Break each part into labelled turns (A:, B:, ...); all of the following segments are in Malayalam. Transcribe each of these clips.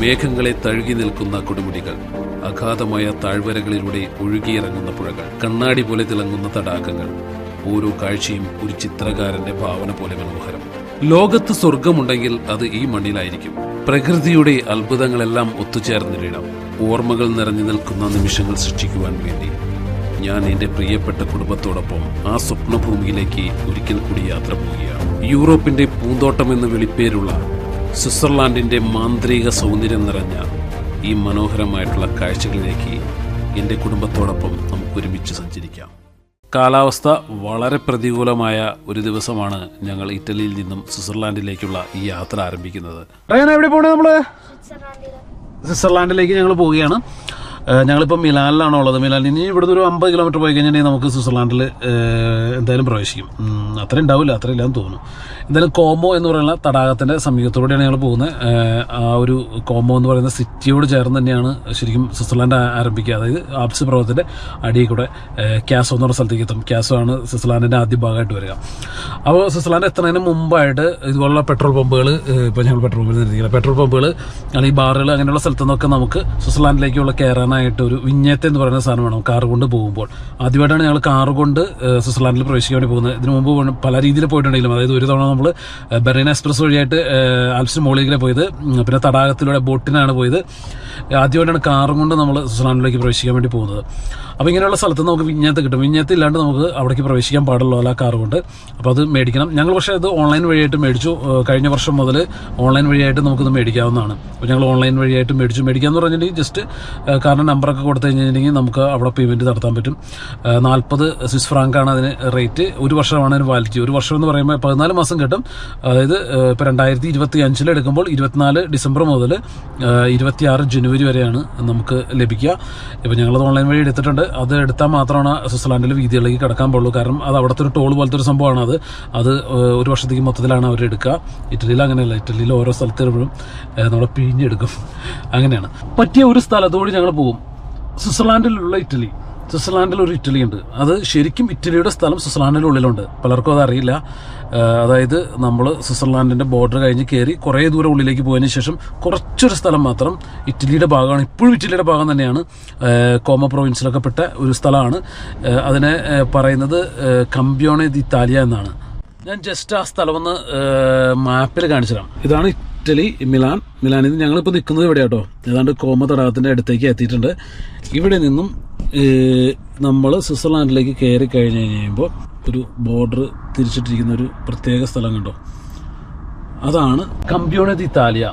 A: മേഘങ്ങളെ തഴുകി നിൽക്കുന്ന കൊടുമുടികൾ അഗാധമായ താഴ്വരകളിലൂടെ ഒഴുകിയിറങ്ങുന്ന പുഴകൾ കണ്ണാടി പോലെ തിളങ്ങുന്ന തടാകങ്ങൾ ഓരോ കാഴ്ചയും ഒരു ചിത്രകാരന്റെ ഭാവന പോലെ മനോഹരം. ലോകത്ത് സ്വർഗമുണ്ടെങ്കിൽ അത് ഈ മണ്ണിലായിരിക്കും. പ്രകൃതിയുടെ അത്ഭുതങ്ങളെല്ലാം ഒത്തുചേർന്നിരിടാം ഓർമ്മകൾ നിറഞ്ഞു നിൽക്കുന്ന നിമിഷങ്ങൾ സൃഷ്ടിക്കുവാൻ വേണ്ടി ഞാൻ എന്റെ പ്രിയപ്പെട്ട കുടുംബത്തോടൊപ്പം ആ സ്വപ്നഭൂമിയിലേക്ക് ഒരിക്കൽ കൂടി യാത്ര പോവുകയാണ്. യൂറോപ്പിന്റെ പൂന്തോട്ടം എന്ന് വിളിപ്പേരുള്ള സ്വിറ്റ്സർലാൻഡിന്റെ മാന്ത്രിക സൗന്ദര്യം നിറഞ്ഞ ഈ മനോഹരമായിട്ടുള്ള കാഴ്ചകളിലേക്ക് എന്റെ കുടുംബത്തോടൊപ്പം നമുക്ക് ഒരുമിച്ച് സഞ്ചരിക്കാം. കാലാവസ്ഥ വളരെ പ്രതികൂലമായ ഒരു ദിവസമാണ് ഞങ്ങൾ ഇറ്റലിയിൽ നിന്നും സ്വിറ്റ്സർലാൻഡിലേക്കുള്ള ഈ യാത്ര ആരംഭിക്കുന്നത്. എവിടെ പോണേ നമ്മൾ സ്വിറ്റ്സർലാൻഡിലേക്ക് ഞങ്ങൾ പോവുകയാണ്. ഞങ്ങളിപ്പോൾ മിലാനിലാണ് ഉള്ളത്? മിലാനിൽ ഇനി ഇവിടുന്ന് ഒരു അമ്പത് കിലോമീറ്റർ പോയി കഴിഞ്ഞാൽ നമുക്ക് സ്വിറ്റ്സർലാൻഡിൽ എന്തായാലും പ്രവേശിക്കും. അത്ര ഉണ്ടാവില്ല അത്ര ഇല്ലാന്ന് തോന്നുന്നു. എന്തായാലും കോമോ എന്ന് പറയുന്ന തടാകത്തിന്റെ സമീപത്തോടെയാണ് ഞങ്ങൾ പോകുന്നത് ആ ഒരു കോമോ എന്ന് പറയുന്ന സിറ്റിയോട് ചേർന്ന് തന്നെയാണ് ശരിക്കും സ്വിറ്റ്സർലാൻഡ് ആരംഭിക്കുക. അതായത് ആപ്സ് പർവതത്തിന്റെ അടിയിൽ കൂടെ ക്യാസോ എന്ന് പറഞ്ഞ സ്ഥലത്തേക്ക് എത്തും. ക്യാസോ ആണ് സ്വിറ്റ്സർലാൻഡിന്റെ ആദ്യ ഭാഗമായിട്ട് വരിക. അപ്പോൾ സ്വിറ്റ്സർലാൻഡ് എത്തുന്നതിന് മുമ്പായിട്ട് ഇതുപോലുള്ള പെട്രോൾ പമ്പുകൾ ഇപ്പോൾ ഞങ്ങൾ പെട്രോൾ പമ്പിൽ നിർത്തിയില്ല പെട്രോൾ പമ്പുകൾ അല്ലെങ്കിൽ ബാറുകൾ അങ്ങനെയുള്ള സ്ഥലത്തു നിന്നൊക്കെ നമുക്ക് സ്വിറ്റ്സർലാൻഡിലേക്കുള്ള കയറാനായിട്ട് ഒരു വിഞ്ഞത്തെ എന്ന് പറയുന്ന സാധനം വേണം കാർ കൊണ്ട് പോകുമ്പോൾ. ആദ്യമായിട്ടാണ് ഞങ്ങൾ കാർ കൊണ്ട് സ്വിറ്റ്സർലാൻഡിൽ പ്രവേശിക്കാൻ വേണ്ടി പോകുന്നത്. ഇതിനു മുമ്പ് പല രീതിയിൽ പോയിട്ടുണ്ടെങ്കിലും അതായത് ഒരു തവണ നമ്മൾ ബെറീന എക്സ്പ്രസ് വഴിയായിട്ട് ആൽപ്സിന് മുകളിലേക്ക് പോയത് പിന്നെ തടാകത്തിലൂടെ ബോട്ടിനാണ് പോയത്. ആദ്യമായിട്ടാണ് കാറും കൊണ്ട് നമ്മൾ സ്വിറ്റ്സർലാൻഡിലേക്ക് പ്രവേശിക്കാൻ വേണ്ടി പോകുന്നത്. അപ്പോൾ ഇങ്ങനെയുള്ള സ്ഥലത്ത് നമുക്ക് വിഞ്ഞത്ത് കിട്ടും. വിഞ്ഞത്ത് ഇല്ലാണ്ട് നമുക്ക് അവിടേക്ക് പ്രവേശിക്കാൻ പാടുള്ളൂ അല്ല കാർ കൊണ്ട്. അപ്പോൾ അത് മേടിക്കണം. ഞങ്ങൾ പക്ഷേ അത് ഓൺലൈൻ വഴിയായിട്ട് മേടിച്ചു. കഴിഞ്ഞ വർഷം മുതൽ ഓൺലൈൻ വഴിയായിട്ട് നമുക്കിത് മേടിക്കാവുന്നതാണ്. അപ്പോൾ ഞങ്ങൾ ഓൺലൈൻ വഴിയായിട്ട് മേടിച്ചു. മേടിക്കാന്ന് പറഞ്ഞിട്ടുണ്ടെങ്കിൽ ജസ്റ്റ് കാറിന്റെ നമ്പറൊക്കെ കൊടുത്തു കഴിഞ്ഞിട്ടുണ്ടെങ്കിൽ നമുക്ക് അവിടെ പേയ്മെന്റ് നടത്താൻ പറ്റും. നാൽപ്പത് സ്വിസ് ഫ്രാങ്കാണ് അതിന് റേറ്റ് ഒരു വർഷമാണ് അതിന് വാലിറ്റി ഒരു വർഷം എന്ന് പറയുമ്പോൾ പതിനാല് മാസം കിട്ടും. അതായത് ഇപ്പോൾ രണ്ടായിരത്തി ഇരുപത്തി അഞ്ചിലെടുക്കുമ്പോൾ ഇരുപത്തിനാല് ഡിസംബർ മുതൽ ഇരുപത്തിയാറ് ജനുവരി വരെയാണ് നമുക്ക് ലഭിക്കുക. ഇപ്പോൾ ഞങ്ങളത് ഓൺലൈൻ വഴി എടുത്തിട്ടുണ്ട്. അത് എടുത്താൽ മാത്രമാണ് സ്വിറ്റ്സർലാൻഡിൽ വീതികളിലേക്ക് കിടക്കാൻ പാടുള്ളൂ. കാരണം അത് അവിടുത്തെ ഒരു ടോൾ പോലത്തെ ഒരു സംഭവമാണ് അത്. അത് ഒരു വർഷത്തേക്ക് മൊത്തത്തിലാണ് അവർ എടുക്കുക. ഇറ്റലിയിൽ അങ്ങനെയല്ല. ഇറ്റലിയിൽ ഓരോ സ്ഥലത്ത് വരുമ്പോഴും ഏഹ്, നമ്മളെ പിഴിഞ്ഞെടുക്കും. അങ്ങനെയാണ്. പറ്റിയ ഒരു സ്ഥലത്തോട് ഞങ്ങൾ പോകും. സ്വിറ്റ്സർലാൻഡിലുള്ള ഇറ്റലി. സ്വിറ്റ്സർലാൻഡിൽ ഒരു ഇറ്റലി ഉണ്ട്. അത് ശരിക്കും ഇറ്റലിയുടെ സ്ഥലം സ്വിറ്റ്സർലാൻഡിന്റെ ഉള്ളിലുണ്ട്. പലർക്കും അതറിയില്ല അതായത് നമ്മൾ സ്വിറ്റ്സർലാൻഡിന്റെ ബോർഡർ കഴിഞ്ഞ് കയറി കുറേ ദൂരം ഉള്ളിലേക്ക് പോയതിന് ശേഷം കുറച്ചൊരു സ്ഥലം മാത്രം ഇറ്റലിയുടെ ഭാഗമാണ്. ഇപ്പോഴും ഇറ്റലിയുടെ ഭാഗം തന്നെയാണ്. കോമ പ്രൊവിൻസിലൊക്കെ പെട്ട ഒരു സ്ഥലമാണ്. അതിനെ പറയുന്നത് കമ്പ്യോണെ ദി ഇറ്റാലിയ എന്നാണ്. ഞാൻ ജസ്റ്റ് ആ സ്ഥലം ഒന്ന് മാപ്പിൽ കാണിച്ചു തരാം ഇതാണ് ഇറ്റലി മിലാൻ. മിലാനിൽ നിന്ന് ഞങ്ങളിപ്പോൾ നിൽക്കുന്നത് ഇവിടെ കേട്ടോ ഏതാണ്ട് കോമ തടാകത്തിന്റെ അടുത്തേക്ക് എത്തിയിട്ടുണ്ട്. ഇവിടെ നിന്നും നമ്മൾ സ്വിറ്റ്സർലാൻഡിലേക്ക് കയറി കഴിഞ്ഞ് കഴിയുമ്പോൾ ഒരു ബോർഡർ തിരിച്ചിട്ടിരിക്കുന്ന ഒരു പ്രത്യേക സ്ഥലം കണ്ടോ? അതാണ് കമ്പ്യോണെ ദി ഇത്താലിയ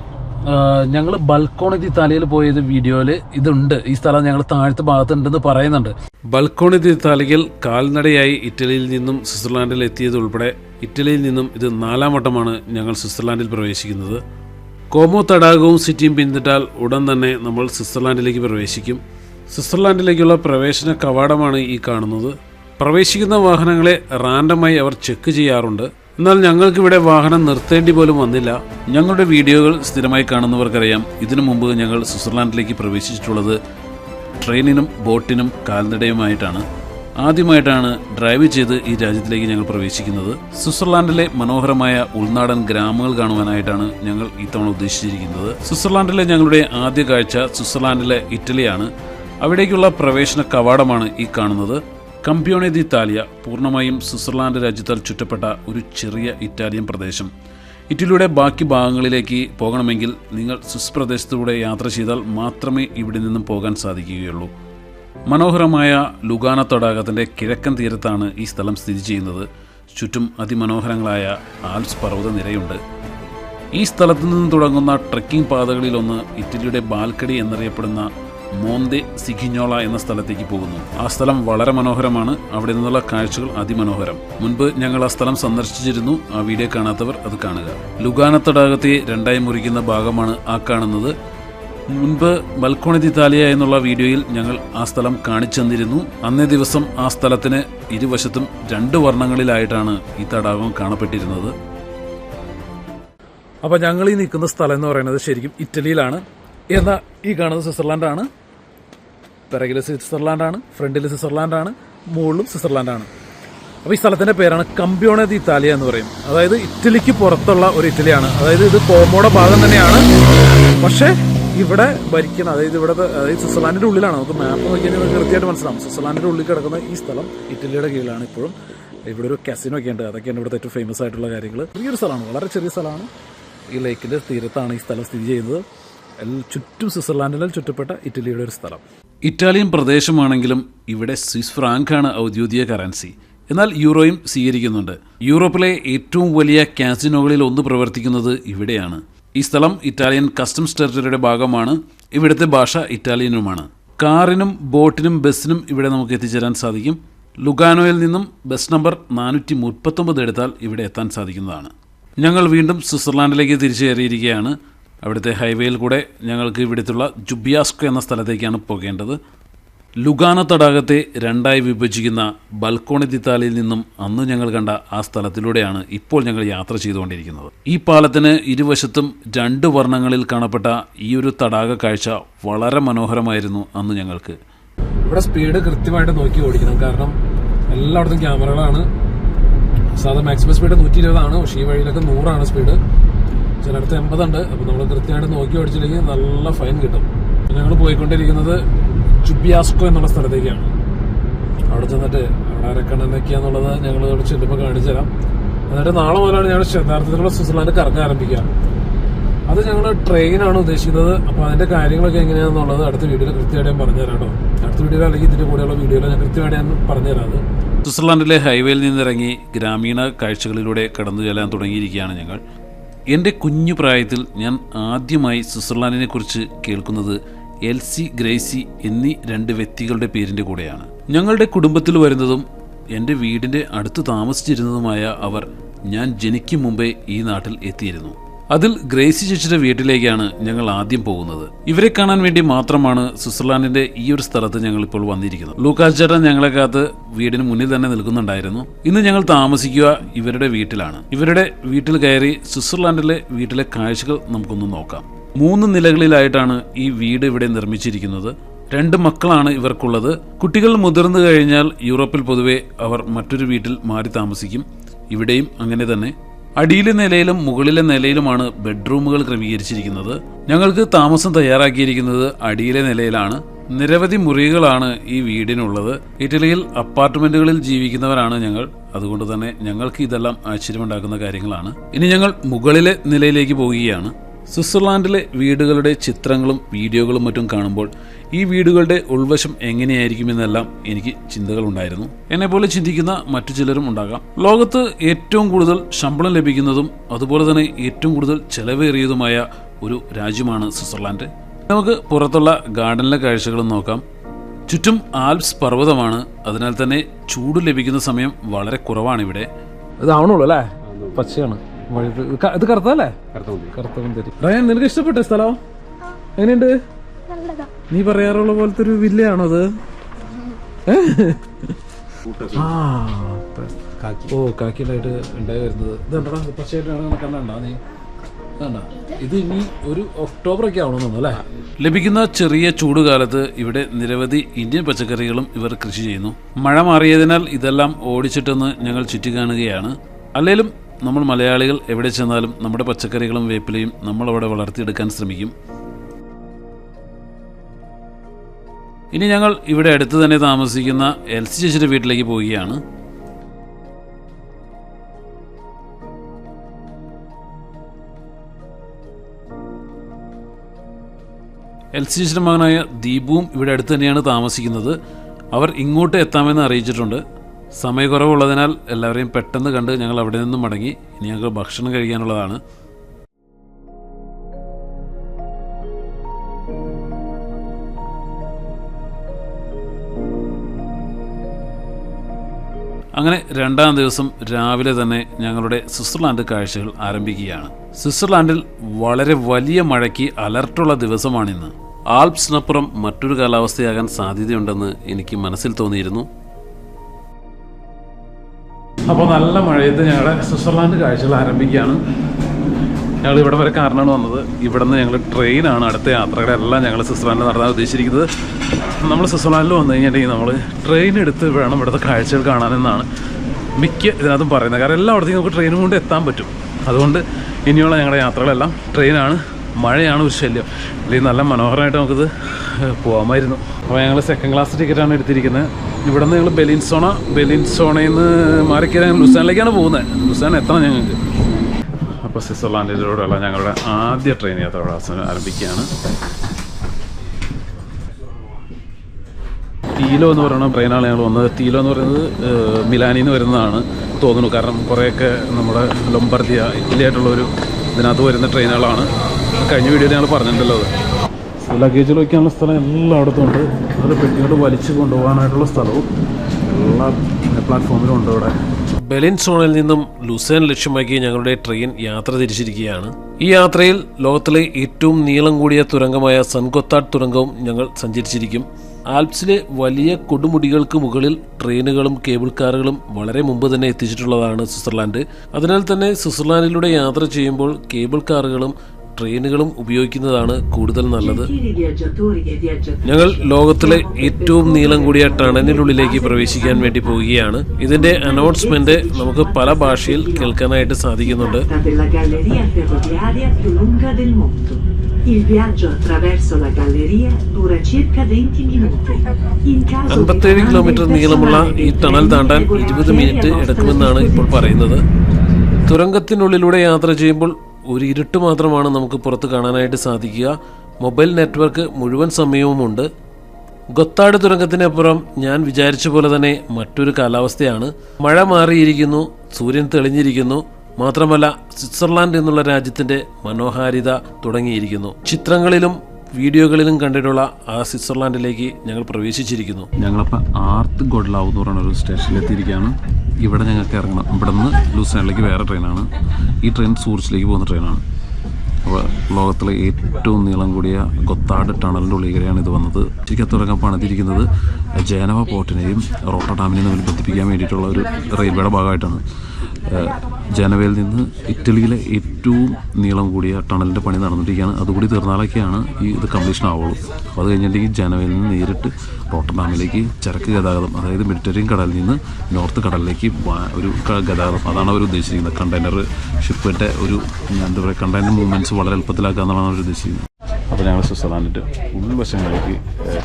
A: ഞങ്ങൾ ബൽക്കോണിതി താലിയിൽ പോയത് വീഡിയോയിൽ ഇതുണ്ട്. ഈ സ്ഥലം ഞങ്ങൾ താഴത്തെ ഭാഗത്തുണ്ടെന്ന് പറയുന്നുണ്ട്. ബൽക്കോണിതി ഇത്താലിയയിൽ കാൽനടയായി ഇറ്റലിയിൽ നിന്നും സ്വിറ്റ്സർലാൻഡിൽ എത്തിയത് ഉൾപ്പെടെ ഇറ്റലിയിൽ നിന്നും ഇത് നാലാം വട്ടമാണ് ഞങ്ങൾ സ്വിറ്റ്സർലാൻഡിൽ പ്രവേശിക്കുന്നത്. കോമോ തടാകവും സിറ്റിയും പിന്തിട്ടാൽ ഉടൻ തന്നെ നമ്മൾ സ്വിറ്റ്സർലാൻഡിലേക്ക് പ്രവേശിക്കും. സ്വിറ്റ്സർലാൻഡിലേക്കുള്ള പ്രവേശന കവാടമാണ് ഈ കാണുന്നത്. പ്രവേശിക്കുന്ന വാഹനങ്ങളെ റാൻഡമായി അവർ ചെക്ക് ചെയ്യാറുണ്ട്. എന്നാൽ ഞങ്ങൾക്കിവിടെ വാഹനം നിർത്തേണ്ടി പോലും വന്നില്ല. ഞങ്ങളുടെ വീഡിയോകൾ സ്ഥിരമായി കാണുന്നവർക്കറിയാം. ഇതിനു മുമ്പ് ഞങ്ങൾ സ്വിറ്റ്സർലാൻഡിലേക്ക് പ്രവേശിച്ചിട്ടുള്ളത് ട്രെയിനിനും ബോട്ടിനും കാൽനടയുമായിട്ടാണ്. ആദ്യമായിട്ടാണ് ഡ്രൈവ് ചെയ്ത് ഈ രാജ്യത്തിലേക്ക് ഞങ്ങൾ പ്രവേശിക്കുന്നത്. സ്വിറ്റ്സർലാൻഡിലെ മനോഹരമായ ഉൾനാടൻ ഗ്രാമങ്ങൾ കാണുവാനായിട്ടാണ് ഞങ്ങൾ ഇത്തവണ ഉദ്ദേശിച്ചിരിക്കുന്നത്. സ്വിറ്റ്സർലാൻഡിലെ ഞങ്ങളുടെ ആദ്യ കാഴ്ച സ്വിറ്റ്സർലാൻഡിലെ ഇറ്റലിയാണ്. അവിടേക്കുള്ള പ്രവേശന കവാടമാണ് ഈ കാണുന്നത്. കമ്പ്യോണെ ദി ഇത്താലിയ പൂർണമായും സ്വിറ്റ്സർലാൻഡ് രാജ്യത്താൽ ചുറ്റപ്പെട്ട ഒരു ചെറിയ ഇറ്റാലിയൻ പ്രദേശം. ഇറ്റലിയുടെ ബാക്കി ഭാഗങ്ങളിലേക്ക് പോകണമെങ്കിൽ നിങ്ങൾ സ്വിസ് പ്രദേശത്തൂടെ യാത്ര ചെയ്താൽ മാത്രമേ ഇവിടെ നിന്നും പോകാൻ സാധിക്കുകയുള്ളൂ. മനോഹരമായ ലുഗാന തടാകത്തിന്റെ കിഴക്കൻ തീരത്താണ് ഈ സ്ഥലം സ്ഥിതി ചെയ്യുന്നത്. ചുറ്റും അതിമനോഹരങ്ങളായ ആൽപ്സ് പർവത നിരയുണ്ട്. ഈ സ്ഥലത്തു നിന്ന് തുടങ്ങുന്ന ട്രക്കിംഗ് പാതകളിലൊന്ന് ഇറ്റലിയുടെ ബാൽക്കടി എന്നറിയപ്പെടുന്ന മോന്തെ സിഖിഞ്ഞോള എന്ന സ്ഥലത്തേക്ക് പോകുന്നു. ആ സ്ഥലം വളരെ മനോഹരമാണ്. അവിടെ നിന്നുള്ള കാഴ്ചകൾ അതിമനോഹരം. മുൻപ് ഞങ്ങൾ ആ സ്ഥലം സന്ദർശിച്ചിരുന്നു. ആ വീഡിയോ കാണാത്തവർ അത് കാണുക. ലുഗാന തടാകത്തെ രണ്ടായി മുറിക്കുന്ന ഭാഗമാണ് ആ കാണുന്നത്. മുൻപ് ബൽക്കോണി താലിയ എന്നുള്ള വീഡിയോയിൽ ഞങ്ങൾ ആ സ്ഥലം കാണിച്ചു തന്നിരുന്നു. അന്നേ ദിവസം ആ സ്ഥലത്തിന് ഇരുവശത്തും രണ്ട് വർണങ്ങളിലായിട്ടാണ് ഈ തടാകം കാണപ്പെട്ടിരുന്നത്. അപ്പൊ ഞങ്ങൾ ഈ നിൽക്കുന്ന സ്ഥലം എന്ന് പറയുന്നത് ശരിക്കും ഇറ്റലിയിലാണ്. എന്നാൽ ഈ കാണുന്നത് സ്വിറ്റ്സർലാൻഡാണ്. പിറകിൽ സ്വിറ്റ്സർലാൻഡാണ് ഫ്രണ്ടിൽ സ്വിറ്റ്സർലാൻഡാണ് മുകളിലും സ്വിറ്റ്സർലാൻഡാണ്. അപ്പോൾ ഈ സ്ഥലത്തിന്റെ പേരാണ് കമ്പ്യോണ ദി ഇത്താലിയ എന്ന് പറയും. അതായത് ഇറ്റലിക്ക് പുറത്തുള്ള ഒരു ഇറ്റലിയാണ്. അതായത് ഇത് കോമോടെ ഭാഗം തന്നെയാണ്. പക്ഷേ
B: ഇവിടെ ഭരിക്കണം അതായത് ഇവിടെ അതായത് സ്വിറ്റ്സർലാൻഡിന്റെ ഉള്ളിലാണ്. നമുക്ക് മാപ്പ് നോക്കി കഴിഞ്ഞാൽ കൃത്യമായിട്ട് മനസ്സിലാവും. സ്വിറ്റ്സർലാൻഡിന്റെ ഉള്ളിൽ കിടക്കുന്ന ഈ സ്ഥലം ഇറ്റലിയുടെ കീഴിലാണ് ഇപ്പോഴും. ഇവിടെ ഒരു കസിനോ ഒക്കെ ഉണ്ട്. അതൊക്കെയാണ് ഇവിടുത്തെ ഏറ്റവും ഫേമസ് ആയിട്ടുള്ള കാര്യങ്ങൾ ചെറിയൊരു സ്ഥലമാണ്. വളരെ ചെറിയ സ്ഥലമാണ്. ഈ ലേക്കിന്റെ തീരത്താണ് ഈ സ്ഥലം സ്ഥിതി ചെയ്യുന്നത്. ചുറ്റും സ്വിറ്റ്സർലാൻഡിനാൽ ചുറ്റപ്പെട്ട ഇറ്റലിയുടെ ഒരു സ്ഥലം.
A: ഇറ്റാലിയൻ പ്രദേശമാണെങ്കിലും ഇവിടെ സ്വിസ് ഫ്രാങ്ക് ആണ് ഔദ്യോഗിക കറൻസി എന്നാൽ യൂറോയും സ്വീകരിക്കുന്നുണ്ട്. യൂറോപ്പിലെ ഏറ്റവും വലിയ കാസിനോകളിൽ ഒന്ന് പ്രവർത്തിക്കുന്നത് ഇവിടെയാണ്. ഈ സ്ഥലം ഇറ്റാലിയൻ കസ്റ്റംസ് ടെറിട്ടറിയുടെ ഭാഗമാണ്. ഇവിടുത്തെ ഭാഷ ഇറ്റാലിയനുമാണ്. കാറിനും ബോട്ടിനും ബസ്സിനും ഇവിടെ നമുക്ക് എത്തിച്ചേരാൻ സാധിക്കും. ലുഗാനോയിൽ നിന്നും ബസ് നമ്പർ നാനൂറ്റി മുപ്പത്തൊമ്പത് എടുത്താൽ ഇവിടെ എത്താൻ സാധിക്കുന്നതാണ്. ഞങ്ങൾ വീണ്ടും സ്വിറ്റ്സർലാൻഡിലേക്ക് തിരിച്ചു കയറിയിരിക്കുകയാണ് അവിടുത്തെ ഹൈവേയിൽ കൂടെ ഞങ്ങൾക്ക് ഇവിടുത്തുള്ള ജുബിയാസ്കോ എന്ന സ്ഥലത്തേക്കാണ് പോകേണ്ടത്. ലുഗാന തടാകത്തെ രണ്ടായി വിഭജിക്കുന്ന ബൽക്കോണി ദിത്താലിയിൽ നിന്നും അന്ന് ഞങ്ങൾ കണ്ട ആ സ്ഥലത്തിലൂടെയാണ് ഇപ്പോൾ ഞങ്ങൾ യാത്ര ചെയ്തുകൊണ്ടിരിക്കുന്നത്. ഈ പാലത്തിന് ഇരുവശത്തും രണ്ട് വർണങ്ങളിൽ കാണപ്പെട്ട ഈ ഒരു തടാക കാഴ്ച വളരെ മനോഹരമായിരുന്നു അന്ന് ഞങ്ങൾക്ക്.
B: ഇവിടെ സ്പീഡ് കൃത്യമായിട്ട് നോക്കി ഓടിക്കണം. കാരണം എല്ലായിടത്തും ക്യാമറകളാണ്. സാധാരണ മാക്സിമം സ്പീഡ് നൂറ്റി ഇരുപതാണ് പക്ഷേ ഈ വഴിയിലൊക്കെ നൂറാണ് സ്പീഡ് ചിലയിടത്ത് എൺപതുണ്ട്. അപ്പം നമ്മൾ കൃത്യമായിട്ട് നോക്കി ഓടിച്ചില്ലെങ്കിൽ നല്ല ഫൈൻ കിട്ടും. ഞങ്ങൾ പോയിക്കൊണ്ടിരിക്കുന്നത് ചുബിയാസ്കോ എന്നുള്ള സ്ഥലത്തേക്കാണ്. അവിടെ ചെന്നിട്ട് അവിടെ ആരൊക്കെയാണ് എന്തൊക്കെയാന്നുള്ളത് ഞങ്ങൾ ഇവിടെ ചെല്ലുമ്പോൾ കാണിച്ചു തരാം. എന്നിട്ട് നാളെ മുതലാണ് ഞങ്ങൾ യഥാർത്ഥത്തിലുള്ള സ്വിറ്റ്സർലാൻഡ് കറങ്ങാൻ ആരംഭിക്കുക. അത് ഞങ്ങൾ ട്രെയിനാണ് ഉദ്ദേശിക്കുന്നത്. അപ്പോൾ അതിന്റെ കാര്യങ്ങളൊക്കെ എങ്ങനെയാണെന്നുള്ളത് അടുത്ത വീഡിയോയിൽ കൃത്യമായിട്ട് ഞാൻ പറഞ്ഞുതരാം കേട്ടോ. അടുത്ത വീഡിയോയിൽ അല്ലെങ്കിൽ ഇതിന്റെ കൂടെയുള്ള വീഡിയോയിൽ ഞാൻ കൃത്യമായിട്ട് ഞാൻ പറഞ്ഞുതരാം
A: സ്വിറ്റ്സർലാൻഡിലെ ഹൈവേയിൽ നിന്നിറങ്ങി ഗ്രാമീണ കാഴ്ചകളിലൂടെ കടന്നു ചെല്ലാൻ തുടങ്ങിയിരിക്കുകയാണ് ഞങ്ങൾ. എന്റെ കുഞ്ഞു പ്രായത്തിൽ ഞാൻ ആദ്യമായി സ്വിറ്റ്സർലാൻഡിനെ കുറിച്ച് കേൾക്കുന്നത് എൽസി ഗ്രേസി എന്നീ രണ്ട് വ്യക്തികളുടെ പേരിന്റെ കൂടെയാണ്. ഞങ്ങളുടെ കുടുംബത്തിൽ വരുന്നതും എന്റെ വീടിന്റെ അടുത്ത് താമസിച്ചിരുന്നതുമായ അവർ ഞാൻ ജനിക്കും മുമ്പേ ഈ നാട്ടിൽ എത്തിയിരുന്നു. അതിൽ ഗ്രേസി ചേച്ചിയുടെ വീട്ടിലേക്കാണ് ഞങ്ങൾ ആദ്യം പോകുന്നത്. ഇവരെ കാണാൻ വേണ്ടി മാത്രമാണ് സ്വിറ്റ്സർലാൻഡിന്റെ ഈ ഒരു സ്ഥലത്ത് ഞങ്ങൾ ഇപ്പോൾ വന്നിരിക്കുന്നത്. ലൂക്കാസ് ചേട്ടൻ ഞങ്ങളെ കാത്ത് വീടിന് മുന്നിൽ തന്നെ നിൽക്കുന്നുണ്ടായിരുന്നു. ഇന്ന് ഞങ്ങൾ താമസിക്കുക ഇവരുടെ വീട്ടിലാണ്. ഇവരുടെ വീട്ടിൽ കയറി സ്വിറ്റ്സർലാൻഡിലെ വീട്ടിലെ കാഴ്ചകൾ നമുക്കൊന്ന് നോക്കാം. മൂന്ന് നിലകളിലായിട്ടാണ് ഈ വീട് ഇവിടെ നിർമ്മിച്ചിരിക്കുന്നത്. രണ്ട് മക്കളാണ് ഇവർക്കുള്ളത്. കുട്ടികൾ മുതിർന്നു കഴിഞ്ഞാൽ യൂറോപ്പിൽ പൊതുവെ അവർ മറ്റൊരു വീട്ടിൽ മാറി താമസിക്കും. ഇവിടെയും അങ്ങനെ തന്നെ. അടിയിലെ നിലയിലും മുകളിലെ നിലയിലുമാണ് ബെഡ്റൂമുകൾ ക്രമീകരിച്ചിരിക്കുന്നത്. ഞങ്ങൾക്ക് താമസം തയ്യാറാക്കിയിരിക്കുന്നത് അടിയിലെ നിലയിലാണ്. നിരവധി മുറികളാണ് ഈ വീടിനുള്ളത്. ഇറ്റലിയിൽ അപ്പാർട്ട്മെന്റുകളിൽ ജീവിക്കുന്നവരാണ് ഞങ്ങൾ. അതുകൊണ്ട് തന്നെ ഞങ്ങൾക്ക് ഇതെല്ലാം ആശ്ചര്യമുണ്ടാക്കുന്ന കാര്യങ്ങളാണ്. ഇനി ഞങ്ങൾ മുകളിലെ നിലയിലേക്ക് പോവുകയാണ്. സ്വിറ്റ്സർലാൻഡിലെ വീടുകളുടെ ചിത്രങ്ങളും വീഡിയോകളും മറ്റും കാണുമ്പോൾ ഈ വീടുകളുടെ ഉൾവശം എങ്ങനെയായിരിക്കുമെന്നെല്ലാം എനിക്ക് ചിന്തകളുണ്ടായിരുന്നു. എന്നെപ്പോലെ ചിന്തിക്കുന്ന മറ്റു ചിലരും ഉണ്ടാകാം. ലോകത്ത് ഏറ്റവും കൂടുതൽ ശമ്പളം ലഭിക്കുന്നതും അതുപോലെ തന്നെ ഏറ്റവും കൂടുതൽ ചെലവേറിയതുമായ ഒരു രാജ്യമാണ് സ്വിറ്റ്സർലാൻഡ്. നമുക്ക് പുറത്തുള്ള ഗാർഡനിലെ കാഴ്ചകളും നോക്കാം. ചുറ്റും ആൽപ്സ് പർവതമാണ്. അതിനാൽ തന്നെ ചൂട് ലഭിക്കുന്ന സമയം വളരെ കുറവാണ് ഇവിടെ
B: ഇതാവണുള്ളൂ അല്ലേ? പച്ചയാണ്. ഇത് കറുത്തല്ലേ കറുത്തമന്തേരി റയൻ നിനക്ക് ഇഷ്ടപ്പെട്ട സ്ഥലം? എങ്ങനെയുണ്ട്? നീ പറയാറുള്ള പോലത്തെ ഒരു വില്ലയാണോ അത്? ഓ കാക്കിയിലായിട്ട് ഉണ്ടായി വരുന്നത്. ഇതെന്താ പച്ചയായിട്ടാണ് കണ്ടാ? നീ? കണ്ടാ? ഇത് ഇനി ഒരു ഒക്ടോബർ ഒക്കെ ആവണമെന്നു അല്ലേ?
A: ലഭിക്കുന്ന ചെറിയ ചൂടുകാലത്ത് ഇവിടെ നിരവധി ഇന്ത്യൻ പച്ചക്കറികളും ഇവർ കൃഷി ചെയ്യുന്നു. മഴ മാറിയതിനാൽ ഇതെല്ലാം ഓടിച്ചിട്ടെന്ന് ഞങ്ങൾ ചുറ്റിക്കാണുകയാണ്. അല്ലെങ്കിലും നമ്മൾ മലയാളികൾ എവിടെ ചെന്നാലും നമ്മുടെ പച്ചക്കറികളും വേപ്പിലയും നമ്മൾ അവിടെ വളർത്തിയെടുക്കാൻ ശ്രമിക്കും. ഇനി ഞങ്ങൾ ഇവിടെ അടുത്ത് തന്നെ താമസിക്കുന്ന എൽ സി ചേച്ചിയുടെ വീട്ടിലേക്ക് പോവുകയാണ്. എൽ സി ചേച്ചിയുടെ മകനായ ദീപുവും ഇവിടെ അടുത്ത് തന്നെയാണ് താമസിക്കുന്നത്. അവർ ഇങ്ങോട്ട് എത്താമെന്ന് അറിയിച്ചിട്ടുണ്ട്. സമയക്കുറവുള്ളതിനാൽ എല്ലാവരെയും പെട്ടെന്ന് കണ്ട് ഞങ്ങൾ അവിടെ നിന്നും മടങ്ങി. ഇനി ഞങ്ങൾക്ക് ഭക്ഷണം കഴിക്കാനുള്ളതാണ്. അങ്ങനെ രണ്ടാം ദിവസം രാവിലെ തന്നെ ഞങ്ങളുടെ സ്വിറ്റ്സർലാൻഡ് കാഴ്ചകൾ ആരംഭിക്കുകയാണ്. സ്വിറ്റ്സർലാൻഡിൽ വളരെ വലിയ മഴയ്ക്ക് അലർട്ടുള്ള ദിവസമാണിന്ന്. ആൽപ്സിനപ്പുറം മറ്റൊരു കാലാവസ്ഥയാകാൻ സാധ്യതയുണ്ടെന്ന് എനിക്ക് മനസ്സിൽ തോന്നിയിരുന്നു.
B: അപ്പോൾ നല്ല മഴയത്ത് ഞങ്ങളുടെ സ്വിറ്റ്സർലാൻഡ് കാഴ്ചകൾ ആരംഭിക്കുകയാണ്. ഞങ്ങൾ ഇവിടെ വരെ കാരണമാണ് വന്നത്. ഇവിടെ നിന്ന് ഞങ്ങൾ ട്രെയിനാണ് അടുത്ത യാത്രകളെല്ലാം ഞങ്ങൾ സ്വിറ്റ്സർലാൻഡിൽ നടത്താൻ ഉദ്ദേശിച്ചിരിക്കുന്നത്. നമ്മൾ സ്വിറ്റ്സർലാൻഡിൽ വന്നു കഴിഞ്ഞിട്ടുണ്ടെങ്കിൽ നമ്മൾ ട്രെയിൻ എടുത്ത് വേണം ഇവിടുത്തെ കാഴ്ചകൾ കാണാനെന്നാണ് മിക്ക ഇതിനകത്തും പറയുന്നത്. കാരണം എല്ലായിടത്തേക്കും നമുക്ക് ട്രെയിനും കൊണ്ട് എത്താൻ പറ്റും. അതുകൊണ്ട് ഇനിയുള്ള ഞങ്ങളുടെ യാത്രകളെല്ലാം ട്രെയിനാണ്.
A: മഴയാണ് ഒരു ശല്യം. അല്ലെങ്കിൽ നല്ല മനോഹരമായിട്ട് നമുക്കിത് പോകാമായിരുന്നു അപ്പോൾ ഞങ്ങൾ സെക്കൻഡ് ക്ലാസ് ടിക്കറ്റാണ് എടുത്തിരിക്കുന്നത്. ഇവിടെ നിന്ന് ഞങ്ങൾ ബെലിൻസോണ ബെലിൻസോണയിൽ നിന്ന് മാറിക്കര ലുസാനിലേക്കാണ് പോകുന്നത്. ലുസാൻ എത്തണം ഞങ്ങൾക്ക്. അപ്പോൾ സ്വിറ്റ്സർലാൻഡിലൂടെയുള്ള ഞങ്ങളുടെ ആദ്യ ട്രെയിൻ യാത്ര ആരംഭിക്കുകയാണ്. തീലോ എന്ന് പറയുന്ന ട്രെയിനാണ് ഞങ്ങൾ വന്നത്. തീലോ എന്ന് പറയുന്നത് മിലാനിൽ നിന്ന് വരുന്നതാണ് തോന്നുന്നു. കാരണം കുറേയൊക്കെ നമ്മുടെ ലൊമ്പർദിയ ഒരു ഇതിനകത്ത് വരുന്ന ട്രെയിനുകളാണ് കഴിഞ്ഞ വീഡിയോ ഞങ്ങൾ പറഞ്ഞിട്ടുണ്ടല്ലോ അത്. ലഗേജിൽ വയ്ക്കാനുള്ള സ്ഥലം എല്ലായിടത്തും ഉണ്ട്. അത് പെട്ടിയോട് വലിച്ചു കൊണ്ടുപോകാനായിട്ടുള്ള സ്ഥലവും എല്ലാ പ്ലാറ്റ്ഫോമിലും ഉണ്ട് ഇവിടെ.
C: ബെലിൻ സോണിൽ നിന്നും ലുസേൻ ലക്ഷ്യമാക്കി ഞങ്ങളുടെ ട്രെയിൻ യാത്ര തിരിച്ചിരിക്കുകയാണ്. ഈ യാത്രയിൽ ലോകത്തിലെ ഏറ്റവും നീളം കൂടിയ തുരങ്കമായ സൻകൊത്താട് തുരങ്കവും ഞങ്ങൾ സഞ്ചരിച്ചിരിക്കും. ആൽപ്സിലെ വലിയ കൊടുമുടികൾക്ക് മുകളിൽ ട്രെയിനുകളും കേബിൾ കാറുകളും വളരെ മുമ്പ് തന്നെ എത്തിച്ചിട്ടുള്ളതാണ് സ്വിറ്റ്സർലാൻഡ്. അതിനാൽ തന്നെ സ്വിറ്റ്സർലാൻഡിലൂടെ യാത്ര ചെയ്യുമ്പോൾ കേബിൾ കാറുകളും ട്രെയിനുകളും ഉപയോഗിക്കുന്നതാണ് കൂടുതൽ നല്ലത്. ഞങ്ങൾ ലോകത്തിലെ ഏറ്റവും നീളം കൂടിയ ടണലിനുള്ളിലേക്ക് പ്രവേശിക്കാൻ വേണ്ടി പോവുകയാണ്. ഇതിന്റെ അനൗൺസ്മെന്റ് നമുക്ക് പല ഭാഷയിൽ കേൾക്കാനായിട്ട് സാധിക്കുന്നുണ്ട്. അൻപത്തേഴ് കിലോമീറ്റർ നീളമുള്ള ഈ ടണൽ താണ്ടാൻ ഇരുപത് മിനിറ്റ് എടുക്കുമെന്നാണ് ഇപ്പോൾ പറയുന്നത്. തുരങ്കത്തിനുള്ളിലൂടെ യാത്ര ചെയ്യുമ്പോൾ ഒരു ഇരുട്ട് മാത്രമാണ് നമുക്ക് പുറത്ത് കാണാനായിട്ട് സാധിക്കുക. മൊബൈൽ നെറ്റ്വർക്ക് മുഴുവൻ സമയവുമുണ്ട്. ഗൊത്താട് തുരങ്കത്തിനപ്പുറം ഞാൻ വിചാരിച്ച പോലെ തന്നെ മറ്റൊരു കാലാവസ്ഥയാണ്. മഴ മാറിയിരിക്കുന്നു സൂര്യൻ തെളിഞ്ഞിരിക്കുന്നു. മാത്രമല്ല സ്വിറ്റ്സർലാൻഡ് എന്നുള്ള രാജ്യത്തിന്റെ മനോഹാരിത തുടങ്ങിയിരിക്കുന്നു. ചിത്രങ്ങളിലും വീഡിയോകളിലും കണ്ടിട്ടുള്ള ആ സ്വിറ്റ്സർലാൻഡിലേക്ക് ഞങ്ങൾ പ്രവേശിച്ചിരിക്കുന്നു.
A: ഞങ്ങളിപ്പോൾ ആർത്ത് ഗോഡ്ലാവ് എന്ന് പറയുന്ന ഒരു സ്റ്റേഷനിലെത്തിയിരിക്കുകയാണ്. ഇവിടെ ഞങ്ങൾക്ക് ഇറങ്ങണം. ഇവിടെ നിന്ന് ലൂസാനിലേക്ക് വേറെ ട്രെയിനാണ്. ഈ ട്രെയിൻ സൂറിച്ചിലേക്ക് പോകുന്ന ട്രെയിനാണ്. അപ്പോൾ ലോകത്തിലെ ഏറ്റവും നീളം കൂടിയ ഗൊത്താട് ടണലിന്റെ ഉള്ളിലേക്കാണ് ഇത് വന്നത്. ശരിക്കും തുടങ്ങാൻ പണിതിരിക്കുന്നത് ജേനവ പോർട്ടിനെയും റോട്ടർഡാമിനെയും തമ്മിൽ ബന്ധിപ്പിക്കാൻ വേണ്ടിയിട്ടുള്ള ഒരു റെയിൽവേയുടെ ഭാഗമായിട്ടാണ്. ജനവയിൽ നിന്ന് ഇറ്റലിയിലെ ഏറ്റവും നീളം കൂടിയ ടണലിന്റെ പണി നടന്നിട്ടിരിക്കുകയാണ് അതുകൂടി തീർന്നാലൊക്കെയാണ് ഈ ഇത് കംപ്ലീഷൻ ആവുള്ളൂ. അപ്പോൾ അത് കഴിഞ്ഞിട്ടുണ്ടെങ്കിൽ ജനവയിൽ നിന്ന് നേരിട്ട് റോട്ടർഡാമിലേക്ക് ചരക്ക് ഗതാഗതം അതായത് മെഡിറ്ററേനിയൻ കടലിൽ നിന്ന് നോർത്ത് കടലിലേക്ക് ഒരു ഗതാഗതം. അതാണ് അവർ ഉദ്ദേശിക്കുന്നത് കണ്ടെയ്നർ ഷിപ്പിന്റെ ഒരു എന്താ പറയുക കണ്ടെയ്നർ മൂവ്മെന്റ്സ് വളരെ എളുപ്പത്തിലാക്കുക എന്നുള്ളതാണ് അവർ ഉദ്ദേശിക്കുന്നത് അപ്പോൾ ഞങ്ങൾ സ്വിറ്റ്സർലാൻഡിന്റെ ഉൾവശങ്ങളിലേക്ക്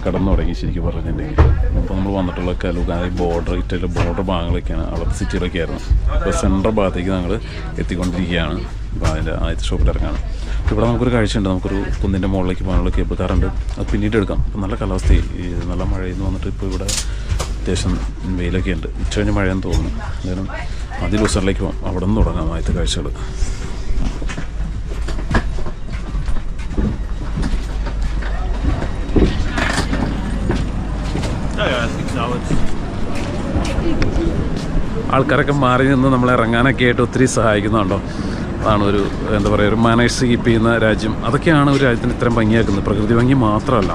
A: കടന്നു തുടങ്ങി ശരിക്കും പറഞ്ഞിട്ടുണ്ടെങ്കിൽ. അപ്പോൾ നമ്മൾ വന്നിട്ടുള്ള കലുകാരി ബോർഡർ ഇറ്റലിയുടെ ബോർഡർ ഭാഗങ്ങളൊക്കെയാണ് അവിടുത്തെ സിറ്റികളൊക്കെ ആയിരുന്നു. അപ്പോൾ സെൻട്രൽ ഭാഗത്തേക്ക് ഞങ്ങൾ എത്തിക്കൊണ്ടിരിക്കുകയാണ്. അപ്പോൾ അതിന്റെ ആദ്യത്തെ ഷോപ്പിൽ ഇറങ്ങാണ്. ഇവിടെ നമുക്കൊരു കാഴ്ചയുണ്ട്. നമുക്കൊരു കുന്നിന്റെ മുകളിലേക്ക് പോകാനുള്ള കേബിൾ കാറുണ്ട് അത് പിന്നീട് എടുക്കാം. അപ്പോൾ നല്ല കാലാവസ്ഥയിൽ നല്ല മഴയിൽ നിന്ന് വന്നിട്ട് ഇപ്പോൾ ഇവിടെ അത്യാവശ്യം വെയിലൊക്കെ ഉണ്ട്. ഉച്ച കഴിഞ്ഞ് മഴയെന്ന് തോന്നുന്നു. എന്തായാലും അതിൽ ഉസറിലേക്ക് പോകാം. അവിടെ നിന്ന് തുടങ്ങാം ആദ്യത്തെ കാഴ്ചകൾ. ആൾക്കാരൊക്കെ മാറി നിന്ന് നമ്മളെ ഇറങ്ങാനൊക്കെ ആയിട്ട് ഒത്തിരി സഹായിക്കുന്നുണ്ടോ? അതാണ് ഒരു എന്താ പറയുക ഒരു മാനേഴ്സ് കീപ്പ് ചെയ്യുന്ന രാജ്യം. അതൊക്കെയാണ് ഒരു രാജ്യത്തിന് ഇത്രയും ഭംഗിയാക്കുന്നത്. പ്രകൃതി ഭംഗി മാത്രമല്ല.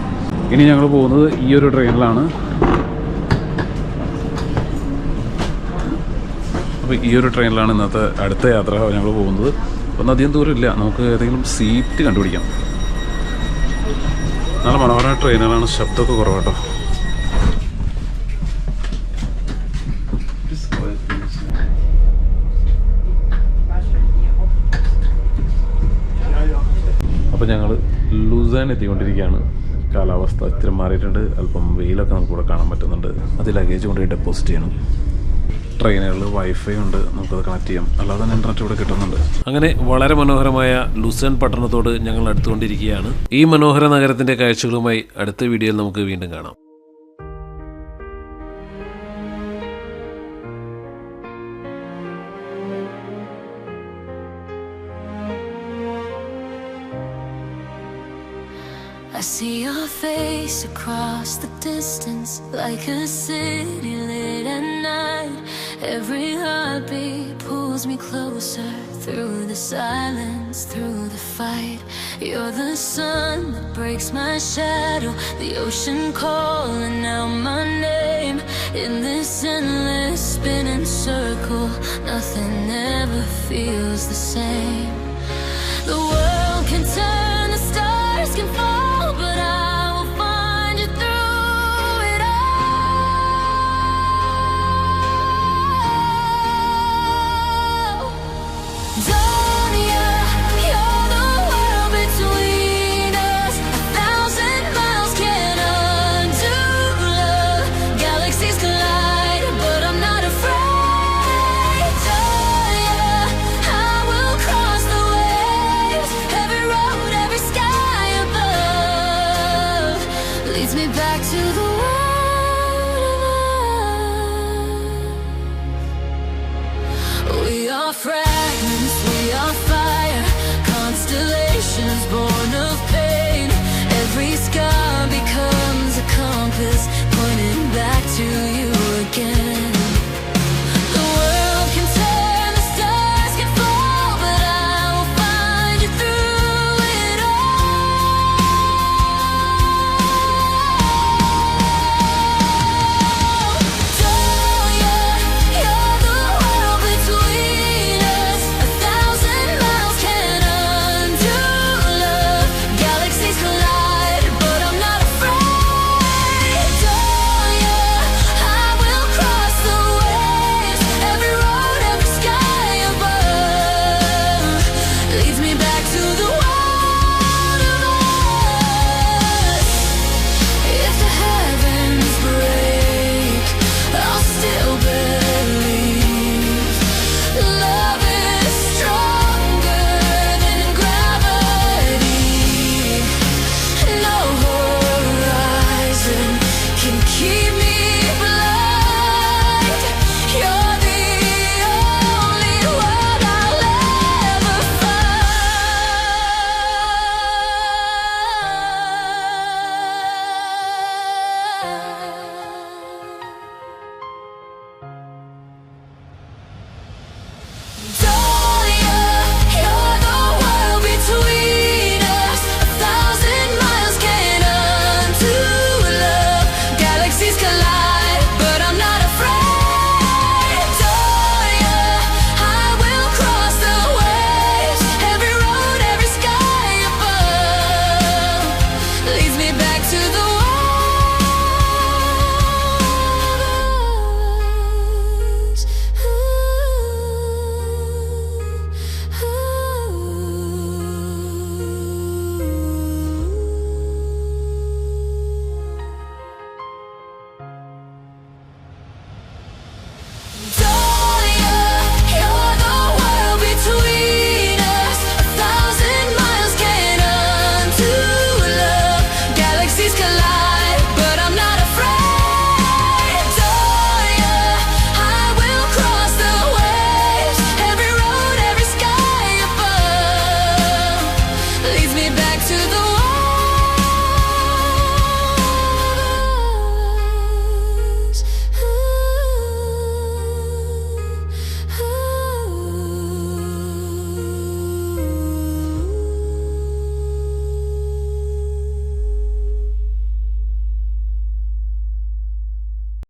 A: ഇനി ഞങ്ങൾ പോകുന്നത് ഈ ഒരു ട്രെയിനിലാണ്. അപ്പോൾ ഈ ഒരു ട്രെയിനിലാണ് ഇന്നത്തെ അടുത്ത യാത്ര ഞങ്ങൾ പോകുന്നത്. ഒന്നും അധികം ദൂരം ഇല്ല നമുക്ക് ഏതെങ്കിലും സീറ്റ് കണ്ടുപിടിക്കാം. നല്ല മനോഹരമായ ട്രെയിനുകളാണ്. ശബ്ദമൊക്കെ കുറവാട്ടോ. അപ്പോൾ ഞങ്ങൾ ലൂസാൻ എത്തിക്കൊണ്ടിരിക്കുകയാണ് കാലാവസ്ഥ ഇത്തിരി മാറിയിട്ടുണ്ട്. അല്പം വെയിലൊക്കെ നമുക്ക് ഇവിടെ കാണാൻ പറ്റുന്നുണ്ട്. അത് ലഗേജ് കൊണ്ടുപോയി ഡെപ്പോസിറ്റ് ചെയ്യണം. ട്രെയിനുകളിൽ വൈഫൈ ഉണ്ട്. നമുക്കത് കണക്ട് ചെയ്യാം. അല്ലാതെ തന്നെ ഇന്റർനെറ്റ് ഇവിടെ കിട്ടുന്നുണ്ട്.
C: അങ്ങനെ വളരെ മനോഹരമായ ലുസൺ പട്ടണത്തോട് ഞങ്ങൾ അടുത്തുകൊണ്ടിരിക്കുകയാണ്. ഈ മനോഹര നഗരത്തിന്റെ കാഴ്ചകളുമായി അടുത്ത വീഡിയോയിൽ നമുക്ക് വീണ്ടും കാണാം.
D: Face across the distance like a city lit at night. Every heartbeat pulls me closer through the silence, through the fight. You're the sun that breaks my shadow, the ocean calling out my name. In this endless spinning circle, nothing ever feels the same. The world can turn, the stars can fall. Don't